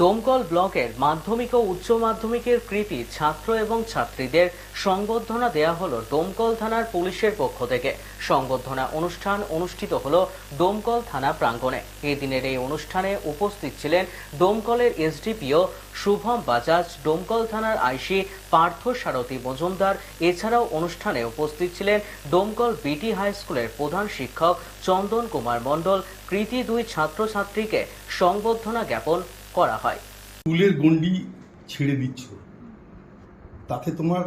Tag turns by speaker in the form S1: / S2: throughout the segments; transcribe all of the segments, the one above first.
S1: Domkal ব্লকের মাধ্যমিক ও উচ্চ মাধ্যমিকের কৃতি ছাত্র এবং ছাত্রীদের সংবর্ধনা দেয়া হলো ডোমকল থানার পুলিশের পক্ষ থেকে। সংবর্ধনা অনুষ্ঠান অনুষ্ঠিত হলো ডোমকল থানা প্রাঙ্গণে। এদিনের এই অনুষ্ঠানে উপস্থিত ছিলেন ডোমকলের এসডিপিও শুভম বাজাজ, ডোমকল থানার আইসি পার্থ সারথী মজুমদার, এছাড়াও অনুষ্ঠানে উপস্থিত ছিলেন ডোমকল বিটি হাই স্কুলের প্রধান শিক্ষক চন্দন কুমার মণ্ডল। কৃতি দুই ছাত্রছাত্রীকে সংবর্ধনা জ্ঞাপন করা হয়।
S2: স্কুলের গণ্ডি ছেড়ে দিচ্ছ। তাতে তোমার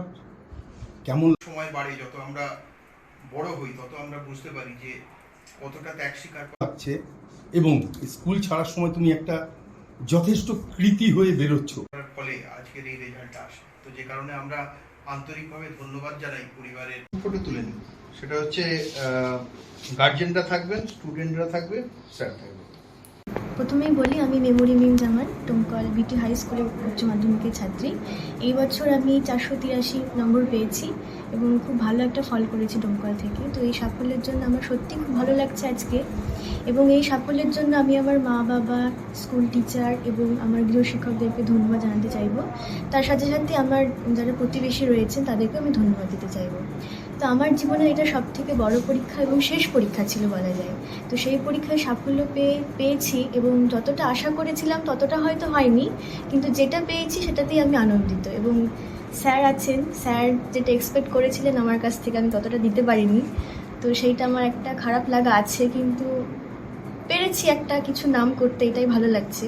S2: কেমন
S3: সময় বাড়ে যত আমরা বড় হই তত আমরা বুঝতে পারি যে কতটা ত্যাগ স্বীকার
S2: লাগছে। এবং স্কুল ছাড়ার সময় তুমি একটা যথেষ্ট কৃতি হয়ে বেরোচ্ছ।
S3: ফলে আজকের এই রেজাল্টটা আসে। তো যে কারণে আমরা আন্তরিকভাবে ধন্যবাদ জানাই পরিবারের। ফটো তুলে নিন সেটা হচ্ছে গার্জেনরা থাকবেন স্টুডেন্টরা থাকবে স্যার থাকবে
S4: প্রথমেই বলি, আমি মেমোরি মিম জামান, টুমকল বিটি হাই স্কুলের উচ্চ মাধ্যমিকের ছাত্রী। এই বছর আমি চারশো তিরাশি নম্বর পেয়েছি এবং খুব ভালো একটা ফল করেছি ডোমকল থেকে। তো এই সাফল্যের জন্য আমার সত্যি খুব ভালো লাগছে আজকে। এবং এই সাফল্যের জন্য আমি আমার মা, বাবা, স্কুল টিচার এবং আমার গৃহশিক্ষকদেরকে ধন্যবাদ জানাতে চাইব। তার সাথে সাথে আমার যারা প্রতিবেশী রয়েছেন তাদেরকে আমি ধন্যবাদ দিতে চাইব। তো আমার জীবনে এটা সব থেকে বড় পরীক্ষা এবং শেষ পরীক্ষা ছিল বলা যায়। তো সেই পরীক্ষায় সাফল্য পেয়ে, পেয়েছি এবং যতটা আশা করেছিলাম ততটা হয়তো হয়নি, কিন্তু যেটা পেয়েছি সেটাতেই আমি আনন্দিত এবং স্যার আছেন, স্যার যেটা এক্সপেক্ট করেছিলেন আমার কাছ থেকে আমি ততটা দিতে পারিনি। তো সেইটা আমার একটা খারাপ লাগা আছে, কিন্তু পেরেছি একটা কিছু নাম করতে, এটাই ভালো লাগছে।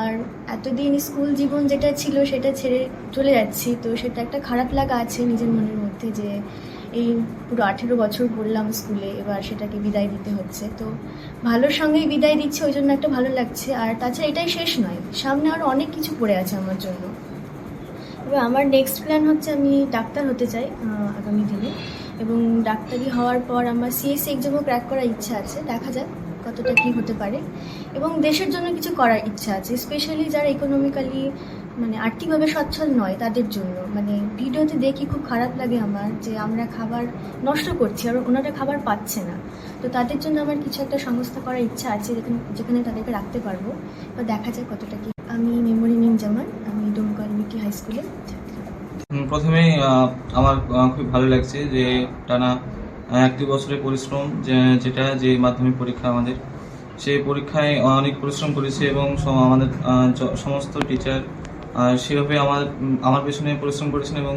S4: আর এতদিন স্কুল জীবন যেটা ছিল সেটা ছেড়ে চলে যাচ্ছি, তো সেটা একটা খারাপ লাগা আছে নিজের মনের মধ্যে যে এই পুরো আঠেরো বছর পড়লাম স্কুলে, এবার সেটাকে বিদায় দিতে হচ্ছে। তো ভালোর সঙ্গেই বিদায় দিচ্ছে, ওই জন্য একটা ভালো লাগছে। আর তাছাড়া এটাই শেষ নয়, সামনে আরও অনেক কিছু পড়ে আছে আমার জন্য। এবার আমার নেক্সট প্ল্যান হচ্ছে আমি ডাক্তার হতে চাই আগামী দিনে। এবং ডাক্তারি হওয়ার পর আমার সিএসসি এক্সামও ক্র্যাক করার ইচ্ছা আছে, দেখা যাক কতটা কী হতে পারে। এবং দেশের জন্য কিছু করার ইচ্ছা আছে স্পেশালি যারা ইকোনমিক্যালি মানে আর্থিকভাবে সচ্ছল নয় তাদের জন্য। মানে ভিডিওতে দেখি খুব খারাপ লাগে আমার যে আমরা খাবার নষ্ট করছি আর ওনারা খাবার পাচ্ছে না। তো তাদের জন্য আমার কিছু একটা সংস্থা করার ইচ্ছা আছে যেখানে যেখানে তাদেরকে রাখতে পারব। বা দেখা যায় কতটা কি। আমি মেমোরি নিম জামান আমি ডোমকল মিটি হাই স্কুলে
S5: হুম, প্রথমেই আমার খুব ভালো লাগছে যে টানা একটি বছরের পরিশ্রম যেটা যে মাধ্যমিক পরীক্ষা আমাদের। সেই পরীক্ষায় অনেক পরিশ্রম করেছে এবং আমাদের সমস্ত টিচার সেভাবে আমার আমার পেছনে পরিশ্রম করেছেন এবং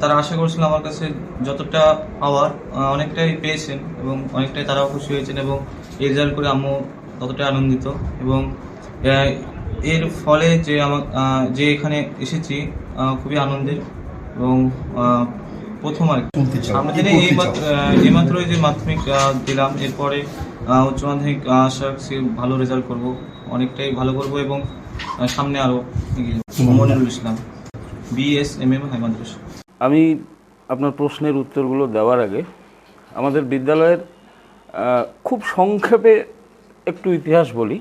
S5: তারা আশা করছিলেন আমার কাছে যতটা পাওয়ার অনেকটাই পেয়েছেন এবং অনেকটাই তারাও খুশি হয়েছেন এবং এই রেজাল্ট করে আমিও ততটাই আনন্দিত এবং এর ফলে যে আমার যে এখানে এসেছি খুবই আনন্দের এবং প্রথম আর
S2: করতে
S5: এই? মাত্র- যে মাধ্যমিক দিলাম এরপরে উচ্চ মাধ্যমিক আশা ভালো রেজাল্ট করব অনেকটাই ভালো করব এবং সামনে আরও এগিয়ে? ইসলাম
S6: আমি আপনার প্রশ্নের উত্তরগুলো দেওয়ার আগে আমাদের বিদ্যালয়ের খুব সংক্ষেপে একটু ইতিহাস বলি।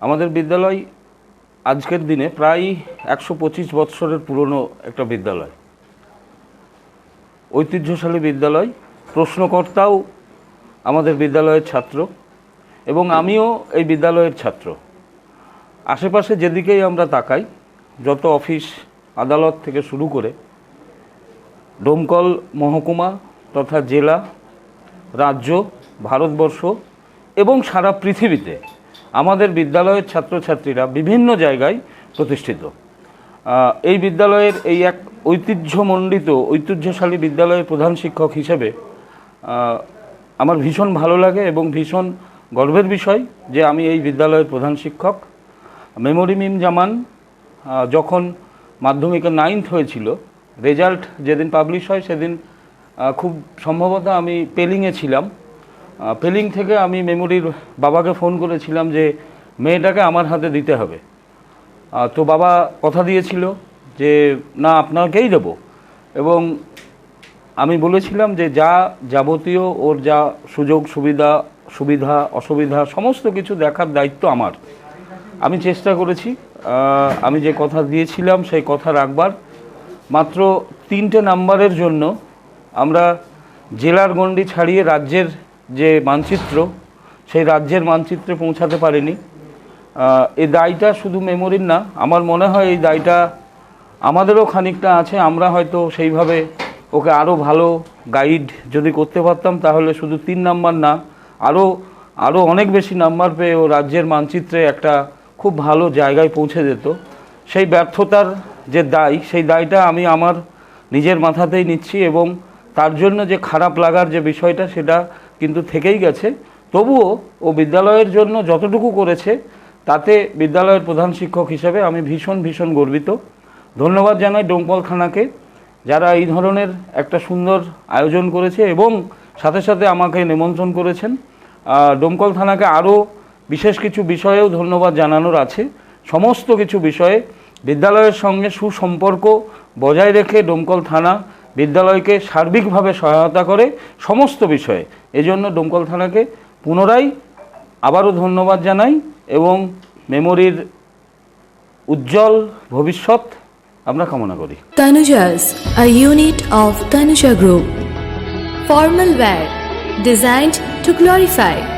S6: আমাদের বিদ্যালয় আজকের দিনে প্রায় একশো পঁচিশ বৎসরের পুরনো একটা বিদ্যালয়। ঐতিহ্যশালী বিদ্যালয়, প্রশ্নকর্তাও আমাদের বিদ্যালয়ের ছাত্র এবং আমিও এই বিদ্যালয়ের ছাত্র। আশেপাশে যেদিকেই আমরা তাকাই যত অফিস আদালত থেকে শুরু করে ডোমকল মহকুমা তথা জেলা, রাজ্য, ভারতবর্ষ এবং সারা পৃথিবীতে আমাদের বিদ্যালয়ের ছাত্রছাত্রীরা বিভিন্ন জায়গায় প্রতিষ্ঠিত। এই বিদ্যালয়ের এই এক ঐতিহ্যমণ্ডিত, ঐতিহ্যশালী বিদ্যালয়ের প্রধান শিক্ষক হিসেবে আমার ভীষণ ভালো লাগে এবং ভীষণ গর্বের বিষয় যে আমি এই বিদ্যালয়ের প্রধান শিক্ষক। মেমোরি মিম জামান যখন মাধ্যমিকে নাইন্থ হয়েছিল রেজাল্ট যেদিন পাবলিশ হয় সেদিন খুব সম্ভবত আমি পেলিংয়ে ছিলাম। পেলিং থেকে আমি মেমোরির বাবাকে ফোন করেছিলাম যে, মেয়েটাকে আমার হাতে দিতে হবে। তো বাবা কথা দিয়েছিল যে, না, আপনাকেই দেব। এবং আমি বলেছিলাম যে, যা যাবতীয়, ওর যা সুযোগ, সুবিধা সুবিধা, অসুবিধা, সমস্ত কিছু দেখার দায়িত্ব আমার। আমি চেষ্টা করেছি আমি যে কথা দিয়েছিলাম সেই কথা রাখবার। মাত্র তিনটে নাম্বারের জন্য আমরা জেলার গণ্ডি ছাড়িয়ে রাজ্যের যে মানচিত্র, সেই রাজ্যের মানচিত্রে পৌঁছাতে পারিনি। এই দায়টা শুধু মেমোরির না, আমার মনে হয় এই দায়টা আমাদেরও খানিকটা আছে, আমরা হয়তো সেইভাবে ওকে আরও ভালো গাইড যদি করতে পারতাম, তাহলে শুধু তিন নাম্বার না আরও আরও অনেক বেশি নাম্বার পেয়ে ও রাজ্যের মানচিত্রে একটা খুব ভালো জায়গায় পৌঁছে যেত। সেই ব্যর্থতার যে দায়, সেই দায়টা আমি আমার নিজের মাথাতেই নিচ্ছি এবং তার জন্য যে খারাপ লাগার যে বিষয়টা, সেটা কিন্তু থেকেই গেছে। তবুও ও বিদ্যালয়ের জন্য যতটুকু করেছে, তাতে বিদ্যালয়ের প্রধান শিক্ষক হিসেবে আমি ভীষণ ভীষণ গর্বিত। ধন্যবাদ জানাই ডোমকল থানাকে যারা এই ধরনের একটা সুন্দর আয়োজন করেছে এবং সাথে সাথে আমাকে নিমন্ত্রণ করেছেন। ডোমকল থানাকে আরও বিশেষ কিছু বিষয়েও ধন্যবাদ জানানোর আছে সমস্ত কিছু বিষয়ে বিদ্যালয়ের সঙ্গে সুসম্পর্ক বজায় রেখে ডোমকল থানা বিদ্যালয়কে সার্বিকভাবে সহায়তা করে সমস্ত বিষয়ে এজন্য ডোমকল থানাকে পুনরায় আবারও ধন্যবাদ জানাই এবং মেমোরির উজ্জ্বল ভবিষ্যৎ আমরা কামনা করি
S7: Tanujas, a unit of Tanuja Group. Formal wear designed to glorify.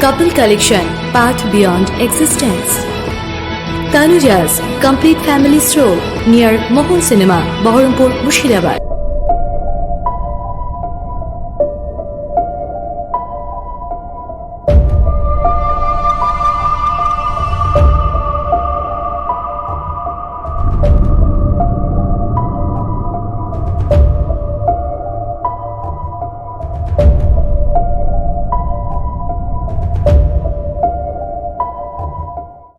S7: Couple collection, path beyond existence. Tanuja's complete family stroll near Mohun Cinema, Baharampur, Mushirabad.